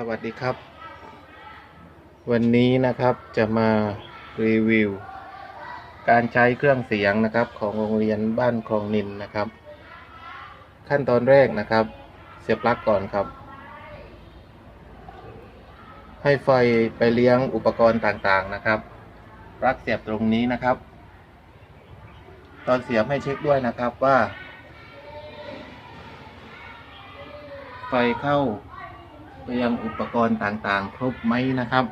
สวัสดีครับ วันนี้นะครับจะมารีวิว การใช้เครื่องเสียงนะครับของโรงเรียนบ้านคลองนินนะครับ ขั้นตอนแรกนะครับ เสียบปลั๊กก่อนครับ ให้ไฟไปเลี้ยงอุปกรณ์ต่างๆนะครับปลั๊กเสียบตรงนี้นะครับ ตอนเสียบให้เช็คด้วยนะครับว่า ไฟเข้า ไปยังอุปกรณ์ต่างๆ ครบไหมนะครับ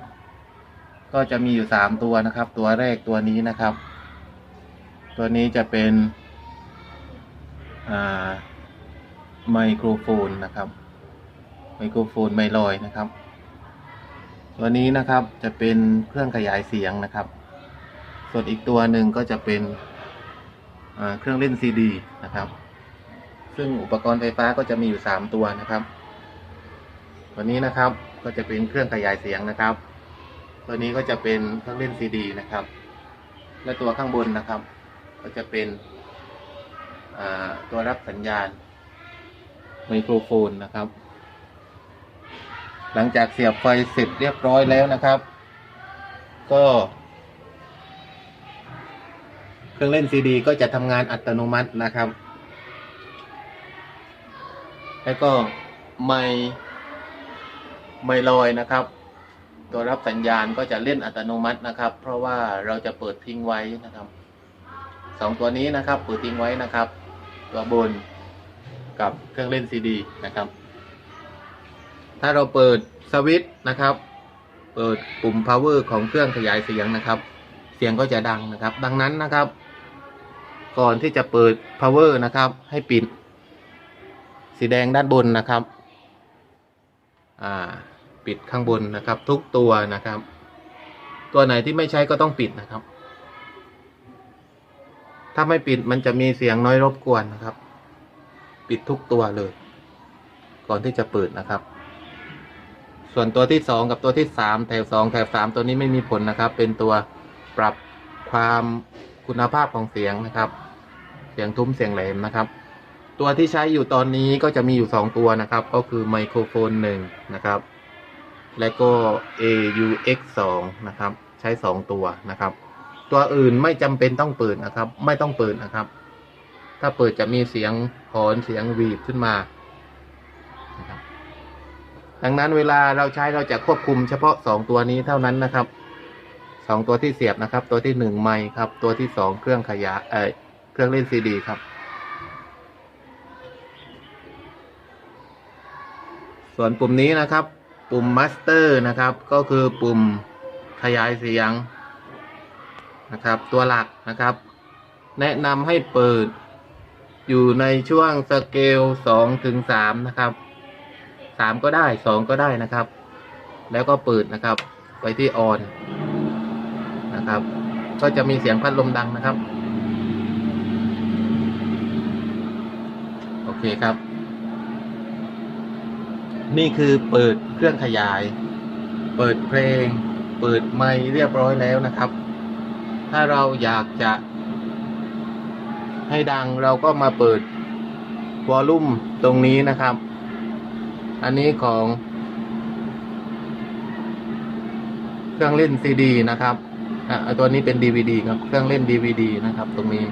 ก็จะมีอยู่สามตัวนะครับ ตัวแรกตัวนี้นะครับ ตัวนี้จะเป็นไมโครโฟนนะครับ ไมโครโฟนไม่ลอยนะครับ ตัวนี้นะครับจะเป็นเครื่องขยายเสียงนะครับ ส่วนอีกตัวหนึ่งก็จะเป็นเครื่องเล่นซีดีนะครับ ซึ่งอุปกรณ์ไฟฟ้าก็จะมีอยู่สามตัวนะครับ ตัวนี้นะครับก็จะเป็นเครื่องขยายเสียงนะครับ ตัวนี้ก็จะเป็นเครื่องเล่นซีดีนะครับ และตัวข้างบนนะครับ ก็จะเป็นตัวรับสัญญาณไมโครโฟนนะครับ หลังจากเสียบไฟเสร็จเรียบร้อยแล้วนะครับ ก็ เครื่องเล่นซีดี ก็จะทำงานอัตโนมัตินะครับ แล้วก็ไม่ ไม่ลอยนะครับ ตัวรับสัญญาณก็จะเล่นอัตโนมัตินะครับ เพราะว่าเราจะเปิดทิ้งไว้นะครับสองตัวนี้นะครับเปิดทิ้งไว้นะครับ ตัวบนกับเครื่องเล่นซีดีนะครับ ถ้าเราเปิดสวิตช์นะครับ เปิดปุ่ม power ของเครื่องขยายเสียงนะครับ เสียงก็จะดังนะครับ ดังนั้นนะครับ ก่อนที่จะเปิด power นะครับ ให้ปิด สีแดงด้านบนนะครับ อ่า ปิดข้างบนนะครับ ทุกตัวนะครับ ตัวไหนที่ไม่ใช้ก็ต้องปิดนะครับ ถ้าไม่ปิดมันจะมีเสียงน้อยรบกวนนะครับ ปิดทุกตัวเลย ก่อนที่จะเปิดนะครับ ส่วนตัวที่สองกับตัวที่สามแถวสองแถวสามตัวนี้ไม่มีผลนะครับ เป็นตัวปรับความคุณภาพของเสียงนะครับ เสียงทุ้มเสียงแหลมนะครับ ตัวที่ใช้อยู่ตอนนี้ก็จะมีอยู่สองตัวนะครับ ก็คือไมโครโฟนหนึ่งนะครับ และก็ AUX 2นะครับ ใช้สองตัวนะครับ ตัวอื่นไม่จำเป็นต้องเปิดนะครับ ไม่ต้องเปิดนะครับ ถ้าเปิดจะมีเสียงหอนเสียงวีดขึ้นมานะครับดังนั้นเวลาเราใช้เราจะควบคุมเฉพาะสองตัวนี้เท่านั้นนะครับสองตัวที่เสียบนะครับ ตัวที่หนึ่งไมค์ครับ ตัวที่สองเครื่องขยายเออเครื่องเล่นซีดีครับส่วนปุ่มนี้นะครับ ปุ่ม Master นะครับ ก็คือปุ่มขยายเสียงนะครับ ตัวหลักนะครับ แนะนำให้เปิด อยู่ในช่วงสเกล2ถึง3นะครับ 3 ก็ได้ 2 ก็ได้นะครับ แล้วก็เปิดนะครับ ไปที่ออนนะครับ ก็จะมีเสียงพัดลมดังนะครับ โอเคครับ นี่คือเปิดเครื่องขยาย เปิดเพลง เปิดไมค์เรียบร้อยแล้วนะครับ ถ้าเราอยากจะ ให้ดังเราก็มาเปิดวอลลุ่มตรงนี้นะครับ อันนี้ของ เครื่องเล่นซีดีนะครับอะตัวนี้เป็น DVD ครับ เครื่องเล่น DVD นะครับ ตรงนี้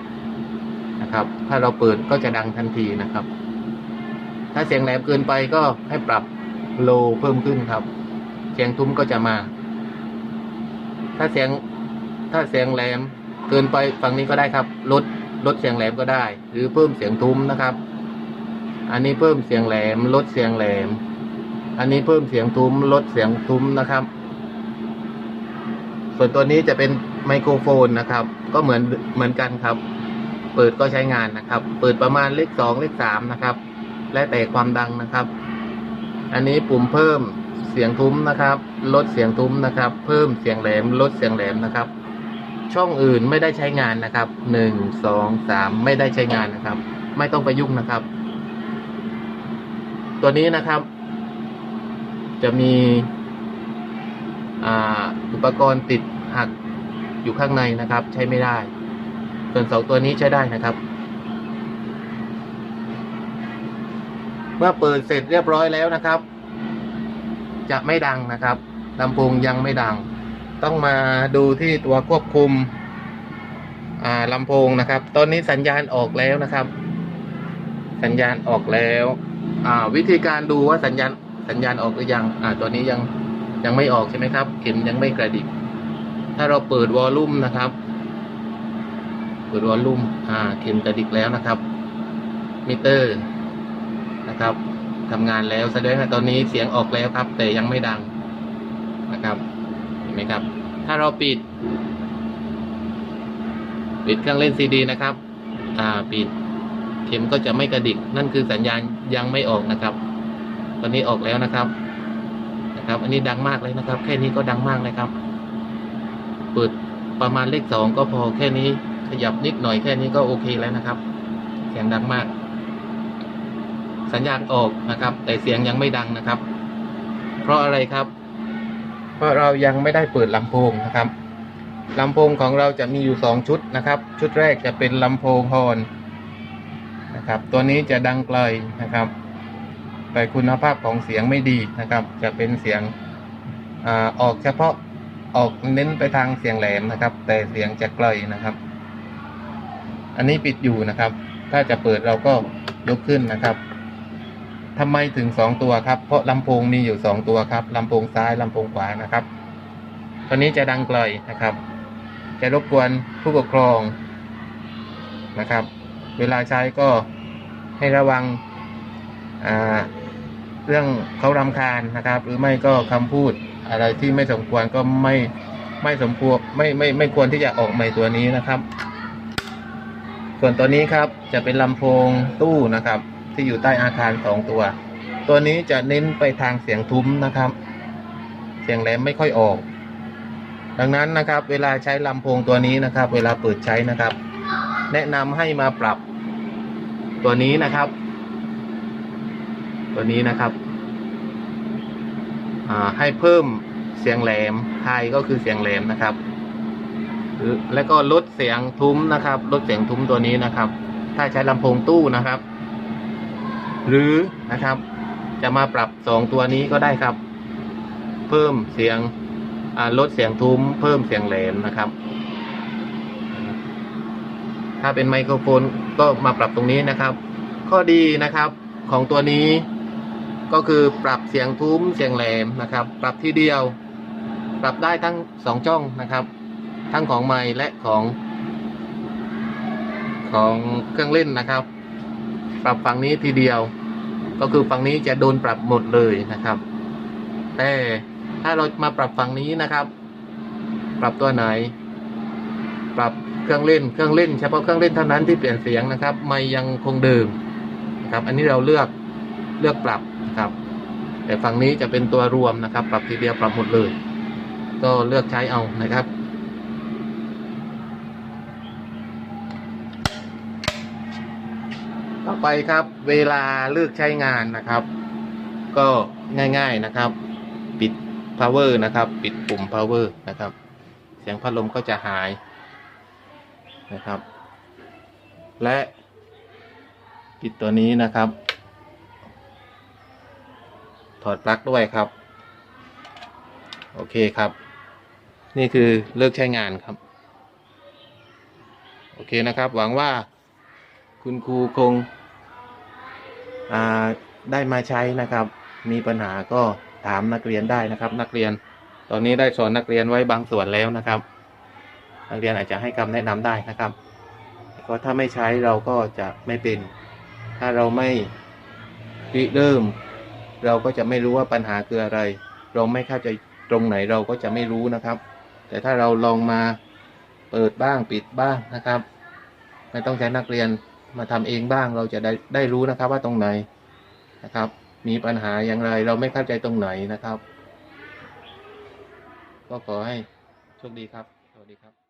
นะครับ ถ้าเราเปิดก็จะดังทันทีนะครับ ถ้าเสียงแหลมเกินไปก็ให้ปรับโลเพิ่มขึ้นครับ เสียงทุ้มก็จะมา ถ้าเสียงถ้าเสียงแหลมเกินไปฝั่งนี้ก็ได้ครับ ลดลดเสียงแหลมก็ได้ หรือเพิ่มเสียงทุ้มนะครับ อันนี้เพิ่มเสียงแหลม ลดเสียงแหลม อันนี้เพิ่มเสียงทุ้ม ลดเสียงทุ้มนะครับ ส่วนตัวนี้จะเป็นไมโครโฟนนะครับ ก็เหมือนเหมือนกันครับ เปิดก็ใช้งานนะครับ เปิดประมาณเลขสองเลขสามนะครับ และแต่ความดังนะครับ อันนี้ปุ่มเพิ่มเสียงทุ้มนะครับ ลดเสียงทุ้มนะครับ เพิ่มเสียงแหลม ลดเสียงแหลมนะครับ ช่องอื่นไม่ได้ใช้งานนะครับหนึ่งสองสามไม่ได้ใช้งานนะครับ ไม่ต้องไปยุ่งนะครับ ตัวนี้นะครับ จะมีอุปกรณ์ติดหักอยู่ข้างในนะครับ ใช้ไม่ได้ ส่วนสองตัวนี้ใช้ได้นะครับ เมื่อเปิดเสร็จเรียบร้อยแล้วนะครับ จะไม่ดังนะครับลำโพงยังไม่ดัง ต้องมาดูที่ตัวควบคุมลำโพงนะครับ ตอนนี้สัญญาณออกแล้วนะครับ สัญญาณออกแล้ววิธีการดูว่าสัญญาณสัญญาณออกหรือยังอ่าตัวนี้ยังยังไม่ออกใช่ไหมครับ เข็มยังไม่กระดิก ถ้าเราเปิดวอลลุ่มนะครับ เปิดวอลลุ่มอ่าเข็มกระดิกแล้วนะครับ มิเตอร์ นะครับทำงานแล้วแสดงว่าตอนนี้เสียงออกแล้วครับ แต่ยังไม่ดังนะครับเห็นไหมครับ ถ้าเราปิด ปิดเครื่องเล่นซีดีนะครับ อ่าปิดเข็มก็จะไม่กระดิก นั่นคือสัญญาณยังไม่ออกนะครับ ตอนนี้ออกแล้วนะครับนะครับ อันนี้ดังมากเลยนะครับ แค่นี้ก็ดังมากเลยครับเปิดประมาณเลขสองก็พอแค่นี้ขยับนิดหน่อยแค่นี้ก็โอเคแล้วนะครับเสียงดังมาก สัญญาณออกนะครับ แต่เสียงยังไม่ดังนะครับ เพราะอะไรครับ เพราะเรายังไม่ได้เปิดลำโพงนะครับลำโพงของเราจะมีอยู่สองชุดนะครับ ชุดแรกจะเป็นลำโพงฮอนนะครับ ตัวนี้จะดังไกลนะครับ แต่คุณภาพของเสียงไม่ดีนะครับ จะเป็นเสียงอออกเฉพาะออกเน้นไปทางเสียงแหลมนะครับ แต่เสียงจะไกลนะครับ อันนี้ปิดอยู่นะครับ ถ้าจะเปิดเราก็ยกขึ้นนะครับ ทำไมถึงสองตัวครับ เพราะลำโพงมีอยู่สองตัวครับลำโพงซ้ายลำโพงขวานะครับตัวนี้จะดังไกลนะครับ จะรบกวนผู้ปกครองนะครับ เวลาใช้ก็ให้ระวังเรื่องเขารำคาญนะครับ หรือไม่ก็คำพูดอะไรที่ไม่สมควรก็ไม่ไม่สมควรไม่ไม่ไม่ควรที่จะออกใหม่ตัวนี้นะครับ ส่วนตัวนี้ครับจะเป็นลำโพงตู้นะครับ ที่อยู่ใต้อาคารสองตัว ตัวนี้จะเน้นไปทางเสียงทุ้มนะครับ เสียงแหลมไม่ค่อยออก ดังนั้นนะครับ เวลาใช้ลำโพงตัวนี้นะครับ เวลาเปิดใช้นะครับ แนะนำให้มาปรับ ตัวนี้นะครับ ตัวนี้นะครับอ่าให้เพิ่มเสียงแหลมไฮก็คือเสียงแหลมนะครับแล้วก็ลดเสียงทุ้มนะครับ ลดเสียงทุ้มตัวนี้นะครับ ถ้าใช้ลำโพงตู้นะครับ หรือนะครับ จะมาปรับสองตัวนี้ก็ได้ครับ เพิ่มเสียงลดเสียงทุ้ม เพิ่มเสียงแหลมนะครับ ถ้าเป็นไมโครโฟนก็มาปรับตรงนี้นะครับ ข้อดีนะครับของตัวนี้ก็คือปรับเสียงทุ้มเสียงแหลมนะครับ ปรับทีเดียว ปรับได้ทั้งสองช่องนะครับ ทั้งของไมค์และของ ของเครื่องเล่นนะครับ ปรับฝั่งนี้ทีเดียว ก็คือฝั่งนี้จะโดนปรับหมดเลยนะครับ แต่ถ้าเรามาปรับฝั่งนี้นะครับ ปรับตัวไหน ปรับเครื่องเล่นเครื่องเล่นเฉพาะเครื่องเล่นเท่านั้นที่เปลี่ยนเสียงนะครับไม่ยังคงเดิมนะครับ อันนี้เราเลือกเลือกปรับนะครับ แต่ฝั่งนี้จะเป็นตัวรวมนะครับ ปรับทีเดียวปรับหมดเลย ก็เลือกใช้เอานะครับ ต่อไปครับเวลาเลือกใช้งานนะครับ ก็ง่ายๆนะครับ ปิด power นะครับ ปิดปุ่ม power นะครับ เสียงพัดลมก็จะหายนะครับ และปิดตัวนี้นะครับ ถอดปลั๊กด้วยครับ โอเคครับ นี่คือเลิกใช้งานครับ โอเคนะครับ หวังว่า คุณครูคงได้มาใช้นะครับ มีปัญหาก็ถามนักเรียนได้นะครับ นักเรียน ตอนนี้ได้สอนนักเรียนไว้บางส่วนแล้วนะครับ นักเรียนอาจจะให้คำแนะนำได้นะครับก็ถ้าไม่ใช้เราก็จะไม่เป็น ถ้าเราไม่ริเริ่ม เราก็จะไม่รู้ว่าปัญหาคืออะไร เราไม่เข้าใจตรงไหนเราก็จะไม่รู้นะครับ แต่ถ้าเราลองมาเปิดบ้างปิดบ้างนะครับ ไม่ต้องใช้นักเรียน มาทำเองบ้างเราจะได้ได้รู้นะครับว่าตรงไหนนะครับ มีปัญหาอย่างไรเราไม่เข้าใจตรงไหนนะครับ ก็ขอให้โชคดีครับ สวัสดีครับ